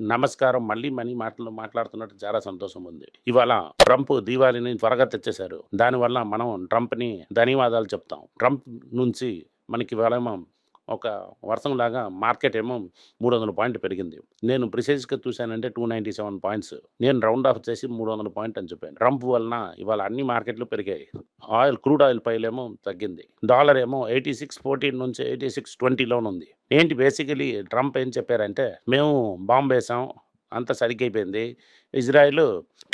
నమస్కారం మళ్ళీ మనీ మాటలు మాట్లాడుతున్నట్టు చాలా సంతోషం ఉంది. ఇవాళ ట్రంప్ దీవాళిని త్వరగా తెచ్చేశారు. దానివల్ల మనం ట్రంప్ని ధన్యవాదాలు చెప్తాం. ట్రంప్ నుంచి మనకి ఇవాళ ఒక వర్షం లాగా మార్కెట్ ఏమో మూడు వందల పాయింట్ పెరిగింది. నేను ప్రిసైజ్గా చూశానంటే టూ నైంటీ సెవెన్ పాయింట్స్. నేను రౌండ్ ఆఫ్ చేసి మూడు వందల పాయింట్ అని చెప్పాను. ట్రంప్ వలన ఇవాళ అన్ని మార్కెట్లు పెరిగాయి. ఆయిల్ క్రూడ్ ఆయిల్ పైలేమో తగ్గింది. డాలర్ ఏమో ఎయిటీ సిక్స్ ఫోర్టీన్ నుంచి ఎయిటీ సిక్స్ ట్వంటీలోనే ఉంది. ఏంటి బేసికలీ ట్రంప్ ఏం చెప్పారంటే మేము బాంబు వేసాం అంత సరిగైపోయింది ఇజ్రాయిల్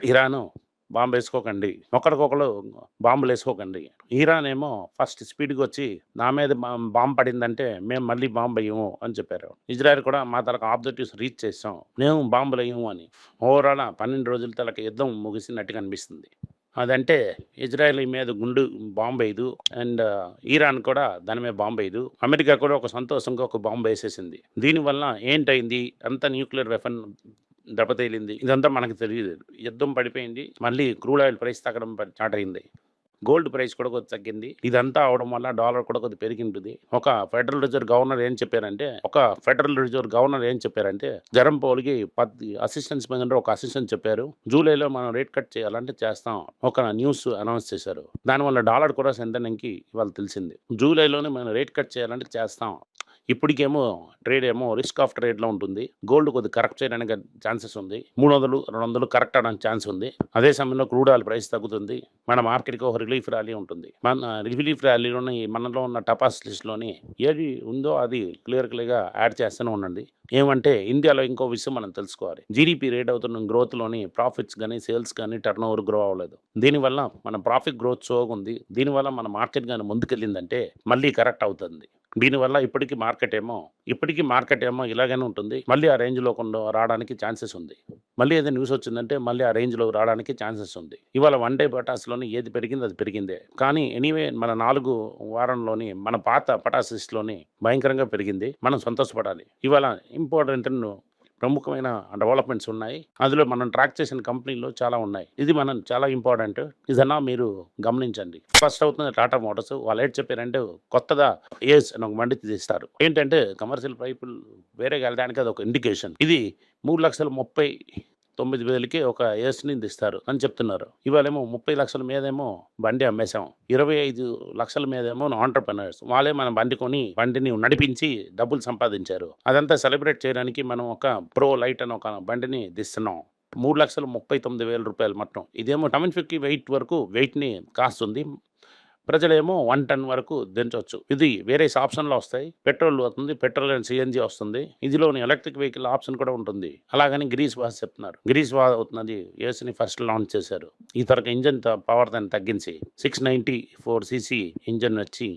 ఇరాను బాంబు వేసుకోకండి ఒకరికొకరు బాంబులు వేసుకోకండి ఇరాన్ ఏమో ఫస్ట్ స్పీడ్కి వచ్చి నా మీద బా- బాంబు పడిందంటే మేము మళ్ళీ బాంబు అయ్యాము అని చెప్పారు. ఇజ్రాయెల్ కూడా మా తరకు ఆబ్జెక్టివ్స్ రీచ్ చేసాం మేము బాంబులు వేయము అని. ఓవరాల్ పన్నెండు రోజుల తలకి యుద్ధం ముగిసినట్టుగా అనిపిస్తుంది. అదంటే ఇజ్రాయెల్ మీద గుండు బాంబు వేయదు అండ్ ఇరాన్ కూడా దాని మీద బాంబు వేయదు అమెరికా కూడా ఒక సంతోషంగా ఒక బాంబు వేసేసింది. దీనివల్ల ఏంటైంది అంత న్యూక్లియర్ వెపన్ దెబ్బతేలింది ఇదంతా మనకు తెలియదు యుద్ధం పడిపోయింది. మళ్ళీ క్రూడ్ ఆయిల్ ప్రైస్ తగ్గడం స్టార్ట్ అయింది. గోల్డ్ ప్రైస్ కూడా కొద్ది తగ్గింది. ఇదంతా అవడం వల్ల డాలర్ కూడా కొద్ది పెరిగింటుంది. ఒక ఫెడరల్ రిజర్వ్ గవర్నర్ ఏం చెప్పారంటే ఒక ఫెడరల్ రిజర్వ్ గవర్నర్ ఏం చెప్పారంటే జరం పౌల్కి పది అసిస్టెంట్స్ మీద ఒక అసిస్టెంట్ చెప్పారు. జూలైలో మనం రేట్ కట్ చేయాలంటే చేస్తాం. ఒక న్యూస్ అనౌన్స్ చేశారు. దానివల్ల డాలర్ కూడా సెంతనంకి ఇవాళ తెలిసింది. జూలైలోనే మనం రేట్ కట్ చేయాలంటే చేస్తాం. ఇప్పటికేమో ట్రేడ్ ఏమో రిస్క్ ఆఫ్ ట్రేడ్లో ఉంటుంది. గోల్డ్ కొద్ది కరెక్ట్ చేయడానికి ఛాన్సెస్ ఉంది. మూడు వందలు రెండు వందలు కరెక్ట్ అవడానికి ఛాన్స్ ఉంది. అదే సమయంలో క్రూడ్ ఆయిల్ ప్రైస్ తగ్గుతుంది. మన మార్కెట్కి ఒక రిలీఫ్ ర్యాలీ ఉంటుంది. మన రిలీఫ్ ర్యాలీలోని మనలో ఉన్న టపాస్ లిస్ట్లోని ఏది ఉందో అది క్లియర్ క్లియర్గా యాడ్ చేస్తూనే ఉండండి. ఏమంటే ఇండియాలో ఇంకో విషయం మనం తెలుసుకోవాలి. జీడిపి రేట్ అవుతున్న గ్రోత్లోని ప్రాఫిట్స్ కానీ సేల్స్ కానీ టర్న్ ఓవర్ గ్రో అవ్వలేదు. దీనివల్ల మన ప్రాఫిట్ గ్రోత్ సోగుంది. ఉంది దీనివల్ల మన మార్కెట్ కానీ ముందుకెళ్ళిందంటే మళ్ళీ కరెక్ట్ అవుతుంది. దీనివల్ల ఇప్పటికీ మార్కెట్ ఏమో ఇప్పటికీ మార్కెట్ ఏమో ఇలాగనే ఉంటుంది. మళ్ళీ ఆ రేంజ్లో కొండ రావడానికి ఛాన్సెస్ ఉంది. మళ్ళీ ఏదైనా న్యూస్ వచ్చిందంటే మళ్ళీ ఆ రేంజ్లో రావడానికి ఛాన్సెస్ ఉంది. ఇవాళ వన్ డే పటాస్లోని ఏది పెరిగింది అది పెరిగిందే. కానీ ఎనీవే మన నాలుగు వారంలోని మన పాత పటాసిస్లోని భయంకరంగా పెరిగింది. మనం సంతోషపడాలి. ఇవాళ ఇంపార్టెంట్ ప్రముఖమైన డెవలప్మెంట్స్ ఉన్నాయి. అందులో మనం ట్రాక్ చేసిన కంపెనీలు చాలా ఉన్నాయి. ఇది మనం చాలా ఇంపార్టెంట్. ఇదన్నా మీరు గమనించండి. ఫస్ట్ అవుతుంది టాటా మోటార్స్. వాళ్ళు ఏంటి చెప్పారంటే కొత్తగా ఏస్ అని ఒక బండి తీస్తారు ఏంటంటే కమర్షియల్ పైపులు వేరే వెళ్ళడానికి అది ఒక ఇండికేషన్. ఇది మూడు లక్షల ముప్పై తొమ్మిది వేలకి ఒక ఏస్ని ఇస్తారు అని చెప్తున్నారు. ఇవాళేమో ముప్పై లక్షల మీదేమో బండి అమ్మేశాం. ఇరవై ఐదు లక్షల మీదేమో ఆంటర్ప్రినర్స్ వాళ్ళే మన బండి కొని బండిని నడిపించి డబ్బులు సంపాదించారు. అదంతా సెలబ్రేట్ చేయడానికి మనం ఒక ప్రో లైట్ అని ఒక బండిని దిస్తున్నాం. మూడు లక్షల ముప్పై తొమ్మిది వేల రూపాయలు మొత్తం. ఇదేమో టెన్ ఫిఫ్టీ వెయిట్ వరకు వెయిట్ని కాస్తుంది. ప్రజలేమో వన్ టన్ వరకు దించవచ్చు ఇది వేరే ఆప్షన్లో వస్తాయి. పెట్రోల్ వస్తుంది పెట్రోల్ అండ్ సిఎన్జి వస్తుంది. ఇదిలోని ఎలక్ట్రిక్ వెహికల్ ఆప్షన్ కూడా ఉంటుంది. అలాగని గ్రీస్ వాస్ చెప్తున్నారు. గ్రీస్ వాస్ అవుతున్నది ఏసీని ఫస్ట్ లాంచ్ చేశారు. ఈ తరగ ఇంజన్ పవర్ దాన్ని తగ్గించి six ninety four CC engine వచ్చి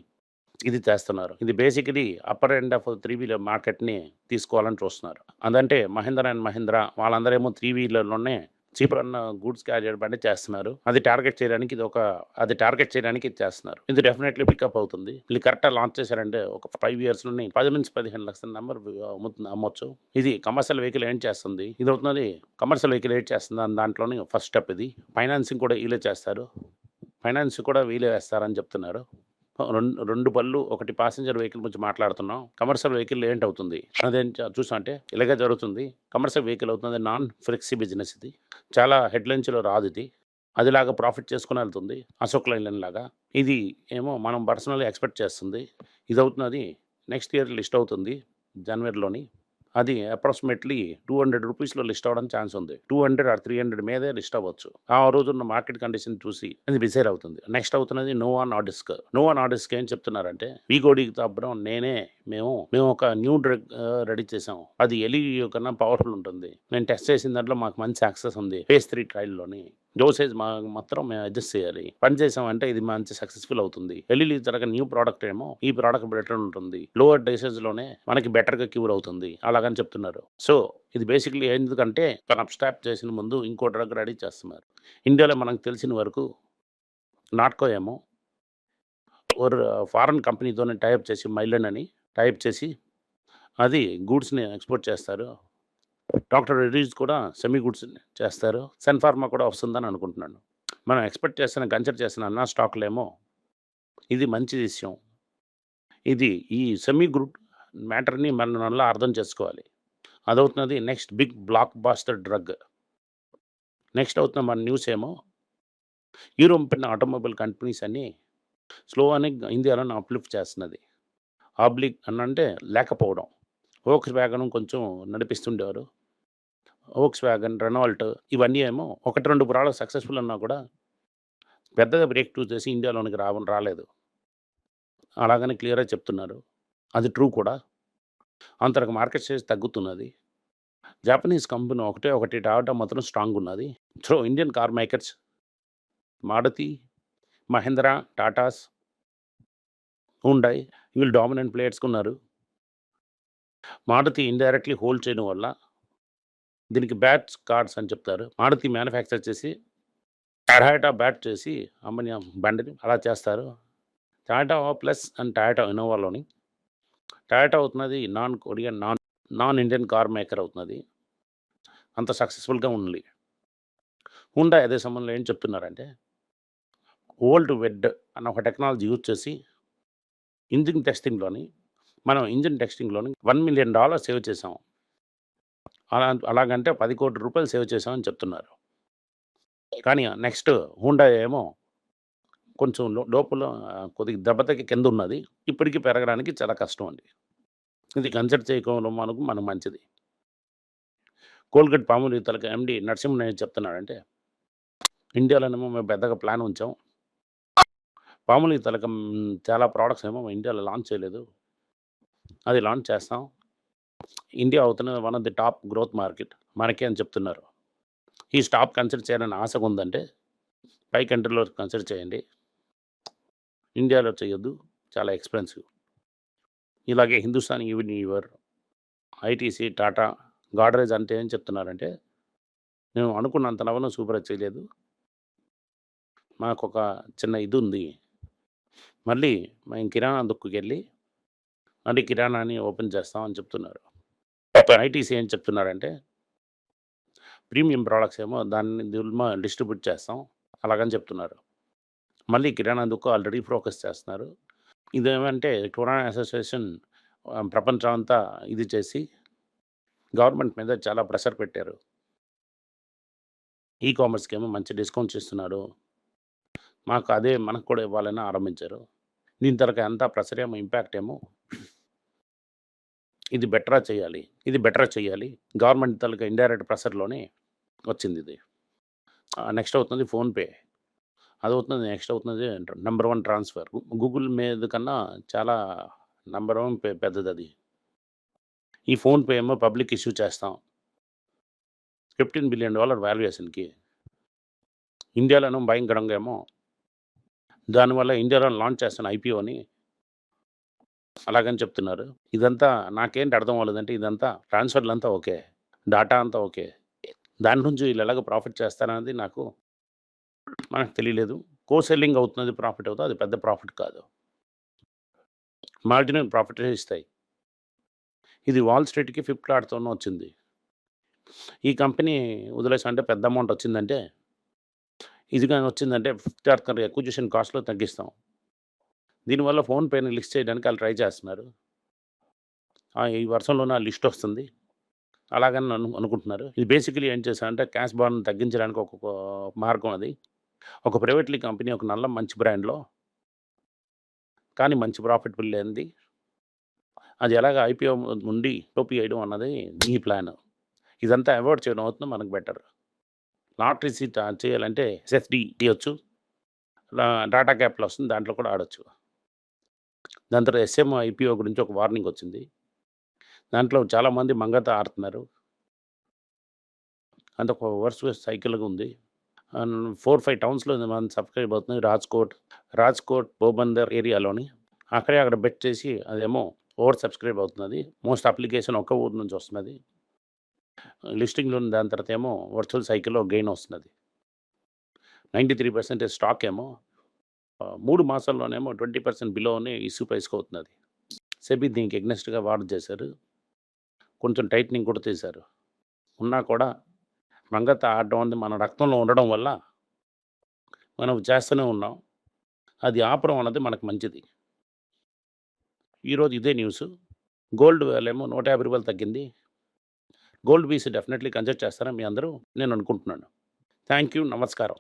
ఇది చేస్తున్నారు. ఇది basically upper end of three wheeler మార్కెట్ని తీసుకోవాలని చూస్తున్నారు. అదంటే మహేంద్ర అండ్ మహేంద్ర వాళ్ళందరేమో త్రీ వీలర్లోనే చీపర్ అన్న గూడ్స్ క్యారియర్ బండి చేస్తున్నారు. అది టార్గెట్ చేయడానికి ఇది ఒక అది టార్గెట్ చేయడానికి ఇది చేస్తున్నారు. ఇది డెఫినెట్లీ పికప్ అవుతుంది. వీళ్ళు కరెక్ట్గా లాంచ్ చేశారంటే ఒక ఫైవ్ ఇయర్స్ నుండి పది నుంచి పదిహేను లక్షల నెంబర్ అమ్ముతుంది అమ్మొచ్చు. ఇది కమర్షియల్ వెహికల్ ఏం చేస్తుంది? ఇది అవుతున్నది కమర్షియల్ వెహికల్ ఏం చేస్తుంది? అని దాంట్లోనే ఫస్ట్ స్టెప్ ఇది. ఫైనాన్సింగ్ కూడా వీలే చేస్తారు. ఫైనాన్స్ కూడా వీలే వేస్తారని చెప్తున్నారు. రెండు రెండు పళ్ళు ఒకటి ప్యాసింజర్ వెహికల్ గురించి మాట్లాడుతున్నాం. కమర్షియల్ వెహికల్ ఏంటి అవుతుంది అదేం చూసా అంటే ఇలాగే జరుగుతుంది. కమర్షియల్ వెహికల్ అవుతుంది నాన్ ఫ్లెక్సీ బిజినెస్ ఇది. చాలా హెడ్లైన్స్లో రాదు ఇది. అదిలాగా ప్రాఫిట్ చేసుకుని వెళ్తుంది. అశోక్ లైన్ లాగా. ఇది ఏమో మనం పర్సనల్గా ఎక్స్పెక్ట్ చేస్తుంది. ఇది అవుతున్నది నెక్స్ట్ ఇయర్ లిస్ట్ అవుతుంది. జనవరిలోని అది అప్రాక్సిమేట్లీ టూ హండ్రెడ్ రూపీస్లో లిస్ట్ అవ్వడం ఛాన్స్ ఉంది. Two hundred or three hundred మీదే లిస్ట్ అవ్వచ్చు. ఆ రోజున్న మార్కెట్ కండిషన్ చూసి అది డిసైడ్ అవుతుంది. నెక్స్ట్ అవుతున్నది Novo Nordisk Novo Nordisk ఏం చెప్తున్నారంటే వీగోడికి తప్పడం నేనే మేము మేము ఒక న్యూ డ్రగ్ రెడీ చేసాం. అది ఎలి కన్నా పవర్ఫుల్ ఉంటుంది. నేను టెస్ట్ చేసిన దాంట్లో మాకు మంచి యాక్సెస్ ఉంది. ఫేస్ త్రీ ట్రయల్లోని డోసేజ్ మా మాత్రం మేము అడ్జస్ట్ చేయాలి. పని చేసామంటే ఇది మంచి సక్సెస్ఫుల్ అవుతుంది. ఎల్ఈడి తరగ న్యూ ప్రోడక్ట్ ఏమో ఈ ప్రోడక్ట్ బెటర్ ఉంటుంది. లోవర్ డోసేజ్లోనే మనకి బెటర్గా క్యూర్ అవుతుంది. అలాగని చెప్తున్నారు. సో ఇది బేసిక్లీ ఎందుకంటే తన స్టాప్ చేసిన ముందు ఇంకో డ్రగ్ రెడీ చేస్తున్నారు. ఇండియాలో మనకు తెలిసిన వరకు నాట్కో ఏమో ఒక ఫారెన్ కంపెనీతోనే టైప్ చేసి మైలన్ అని టైప్ చేసి అది గూడ్స్ని ఎక్స్పోర్ట్ చేస్తారు. డాక్టర్ రెడ్డీస్ కూడా సెమీ గుడ్స్ చేస్తారు. సన్ ఫార్మా కూడా వస్తుందని అనుకుంటున్నాను. మనం ఎక్స్పెక్ట్ చేస్తున్న కన్సిడర్ చేస్తున్న అన్న స్టాక్లేమో ఇది మంచి విషయం. ఇది ఈ సెమీ గ్రూప్ మ్యాటర్ని మనం అలా అర్థం చేసుకోవాలి. అదవుతున్నది next big blockbuster drug. Next అవుతున్న మన న్యూస్ ఏమో యూరోపియన్ ఆటోమొబైల్ కంపెనీస్ అని స్లో అని ఇండియాలో అప్లిఫ్ట్ చేస్తున్నది. ఆబ్లిక్ అని అంటే లేకపోవడం. ఓక్స్ వ్యాగన్ కొంచెం నడిపిస్తుండేవారు. ఓక్స్ వ్యాగన్ రెనాల్ట్ ఇవన్నీ ఏమో ఒకటి రెండు పురాలు సక్సెస్ఫుల్ అన్నా కూడా పెద్దగా బ్రేక్ టూ చేసి ఇండియాలోనికి రావడం రాలేదు. అలాగని క్లియర్గా చెప్తున్నారు. అది ట్రూ కూడా. అంతరకు మార్కెట్ షేర్ తగ్గుతున్నది. జాపనీస్ కంపెనీ ఒకటే ఒకటి టాటా మాత్రం స్ట్రాంగ్ ఉన్నది. So Indian car makers Maruti Mahindra Tatas ఉండాయి వీళ్ళు డామినెంట్ ప్లేయర్స్కి ఉన్నారు. మారుతి ఇండైరెక్ట్లీ హోల్డ్ చేయడం వల్ల దీనికి బ్యాట్స్ కార్డ్స్ అని చెప్తారు. మారుతి మ్యానుఫ్యాక్చర్ చేసి టయాటా బ్యాట్ చేసి అమ్మని బండిని అలా చేస్తారు. టయాటా ప్లస్ అండ్ టయాటా ఇన్నోవాలోని. టయాటా అవుతున్నది non Korean non non Indian car maker అవుతున్నది. అంత సక్సెస్ఫుల్గా ఉంది. హుండా అదే సంబంధంలో ఏం చెప్తున్నారంటే ఓల్డ్ వెడ్ అన్న ఒక టెక్నాలజీ యూజ్ చేసి ఇంజిన్ టెస్టింగ్లోని మనం ఇంజిన్ టెస్టింగ్లోని వన్ మిలియన్ డాలర్ సేవ్ చేసాం. అలా అలాగంటే పది కోట్ల రూపాయలు సేవ్ చేశామని చెప్తున్నారు. కానీ నెక్స్ట్ హుండా ఏమో కొంచెం లో- లోపల కొద్దిగా దెబ్బతకి కింద ఉన్నది. ఇప్పటికీ పెరగడానికి చాలా కష్టం అండి. ఇది కన్సిడర్ చేయకపోవడం మనకు మనం మంచిది. కోల్గేట్ పాములు తలక ఎండి నరసింహన్ చెప్తున్నాడంటే ఇండియాలోనేమో మేము పెద్దగా ప్లాన్ ఉంచాం. పాములు తలక చాలా ప్రోడక్ట్స్ ఏమో ఇండియాలో లాంచ్ చేయలేదు. అది లాంచ్ చేస్తాం. ఇండియా అవుతున్న one of the top growth market మనకే అని చెప్తున్నారు. ఈ స్టాప్ కన్సిడర్ చేయాలని ఆశగా ఉందంటే పై కంట్రీలో కన్సిడర్ చేయండి. ఇండియాలో చేయొద్దు చాలా ఎక్స్పెన్సివ్ ఇలాగే హిందుస్థాన్ యూనివర్ ఐటీసీ టాటా గాడ్రేజ్ అంటే ఏం చెప్తున్నారంటే మేము అనుకున్నంత లవనం సూపర్ చేయలేదు. మాకు ఒక చిన్న ఇది ఉంది. మళ్ళీ మేము కిరాణా దుక్కుకి వెళ్ళి మళ్ళీ కిరాణాని ఓపెన్ చేస్తాం అని చెప్తున్నారు ఐటీసీ ఏం చెప్తున్నారంటే ప్రీమియం ప్రోడక్ట్స్ ఏమో దాన్ని దుల్మా డిస్ట్రిబ్యూట్ చేస్తాం అలాగని చెప్తున్నారు. మళ్ళీ కిరాణా దుక్కు ఆల్రెడీ ఫోకస్ చేస్తున్నారు. ఇదేమంటే కిరాణా అసోసియేషన్ ప్రపంచం అంతా ఇది చేసి గవర్నమెంట్ మీద చాలా ప్రెషర్ పెట్టారు. ఈ కామర్స్కి ఏమో మంచి డిస్కౌంట్స్ ఇస్తున్నారు. మాకు అదే మనకు కూడా ఇవ్వాలని ఆరంభించారు. దీని తరగతి అంతా ప్రెషర్ ఏమో ఇంపాక్ట్ ఏమో ఇది బెటరా చేయాలి ఇది బెటరా చేయాలి గవర్నమెంట్ తలక ఇండైరెక్ట్ ప్రెషర్లోనే వచ్చింది ఇది. నెక్స్ట్ అవుతుంది ఫోన్పే అది అవుతుంది నెక్స్ట్ అవుతుంది నెంబర్ వన్ ట్రాన్స్ఫర్. గూగుల్ మీద కన్నా చాలా నెంబర్ వన్ పే పెద్దది అది. ఈ ఫోన్పే ఏమో పబ్లిక్ ఇష్యూ చేస్తాం. ఫిఫ్టీన్ బిలియన్ డాలర్ వాల్యుయేషన్కి. ఇండియాలోనూ భయంకరంగా ఏమో. దానివల్ల ఇండియాలో లాంచ్ చేస్తున్న ఐపీఓని అలాగని చెప్తున్నారు. ఇదంతా నాకేంటి అర్థం అవ్వలేదంటే ఇదంతా ట్రాన్స్ఫర్లు అంతా ఓకే. డాటా అంతా ఓకే. దాని నుంచి వీళ్ళు ఎలాగ ప్రాఫిట్ చేస్తారనేది నాకు మనకు తెలియలేదు. కో సెల్లింగ్ అవుతున్నది ప్రాఫిట్ అవుతుంది అది పెద్ద ప్రాఫిట్ కాదు. మార్జినల్ ప్రాఫిట్ ఇస్తాయి. ఇది వాల్ స్ట్రీట్కి ఫ్లిప్కార్ట్తోనే వచ్చింది. ఈ కంపెనీ వదిలేసి అంటే పెద్ద అమౌంట్ వచ్చిందంటే ఇది కానీ వచ్చిందంటే ఫ్లిప్కార్ట్ ఎక్విజిషన్ కాస్ట్లో తగ్గిస్తాం. దీనివల్ల ఫోన్పేని లిస్ట్ చేయడానికి వాళ్ళు ట్రై చేస్తున్నారు. ఈ వర్షంలో నా లిస్ట్ వస్తుంది. అలాగని అను అనుకుంటున్నారు. ఇది బేసికలీ ఏం చేశారంటే క్యాష్ బాన్ తగ్గించడానికి ఒక మార్గం అది. ఒక ప్రైవేట్లీ కంపెనీ ఒక నల్ల మంచి బ్రాండ్లో. కానీ మంచి ప్రాఫిటబుల్ లేనిది అది ఎలాగ ఐపీఓ నుండి టోపీ వేయడం అన్నది ఈ ప్లాన్. ఇదంతా అవాయిడ్ చేయడం అవుతుంది మనకు బెటర్. లాటరీ సీట్ చేయాలంటే ఎస్ఎస్డి తీయొచ్చు. డాటా క్యాపిటల్ వస్తుంది దాంట్లో కూడా ఆడొచ్చు. దాని తర్వాత ఎస్ఎం ఐపీఓ గురించి ఒక వార్నింగ్ వచ్చింది. దాంట్లో చాలామంది మంగత ఆడుతున్నారు. అంత ఒక వర్స్ సైకిల్గా ఉంది. ఫోర్ ఫైవ్ టౌన్స్లో మన సబ్స్క్రైబ్ అవుతుంది రాజ్కోట్ రాజ్కోట్ పోబందర్ ఏరియాలోని అక్కడే అక్కడ బెట్ చేసి అదేమో ఓవర్ సబ్స్క్రైబ్ అవుతున్నది. మోస్ట్ అప్లికేషన్ ఒక్క ఊరు నుంచి వస్తున్నది. లిస్టింగ్లో ఉన్న దాని తర్వాత ఏమో వర్చువల్ సైకిల్లో గెయిన్ వస్తున్నది. నైంటీ త్రీ పర్సెంటేజ్ స్టాక్ ఏమో మూడు మాసాల్లోనేమో ట్వంటీ పర్సెంట్ బిలోనే ఇష్యూ ప్రైస్కి అవుతున్నది సెబీ దీనికి ఎగ్నెస్ట్గా వార్డ్ చేశారు. కొంచెం టైట్నింగ్ కూడా చేశారు ఉన్నా కూడా మంగత ఆడడం అనేది మన రక్తంలో ఉండడం వల్ల మనం చేస్తూనే ఉన్నాం. అది ఆపడం అన్నది మనకు మంచిది. ఈరోజు ఇదే న్యూస్. గోల్డ్ ఏమో నూట యాభై రూపాయలు తగ్గింది. గోల్డ్ బీస్ డెఫినెట్లీ కన్సిడర్ చేస్తారని మీ అందరూ? నేను అనుకుంటున్నాను. థ్యాంక్ యూ నమస్కారం.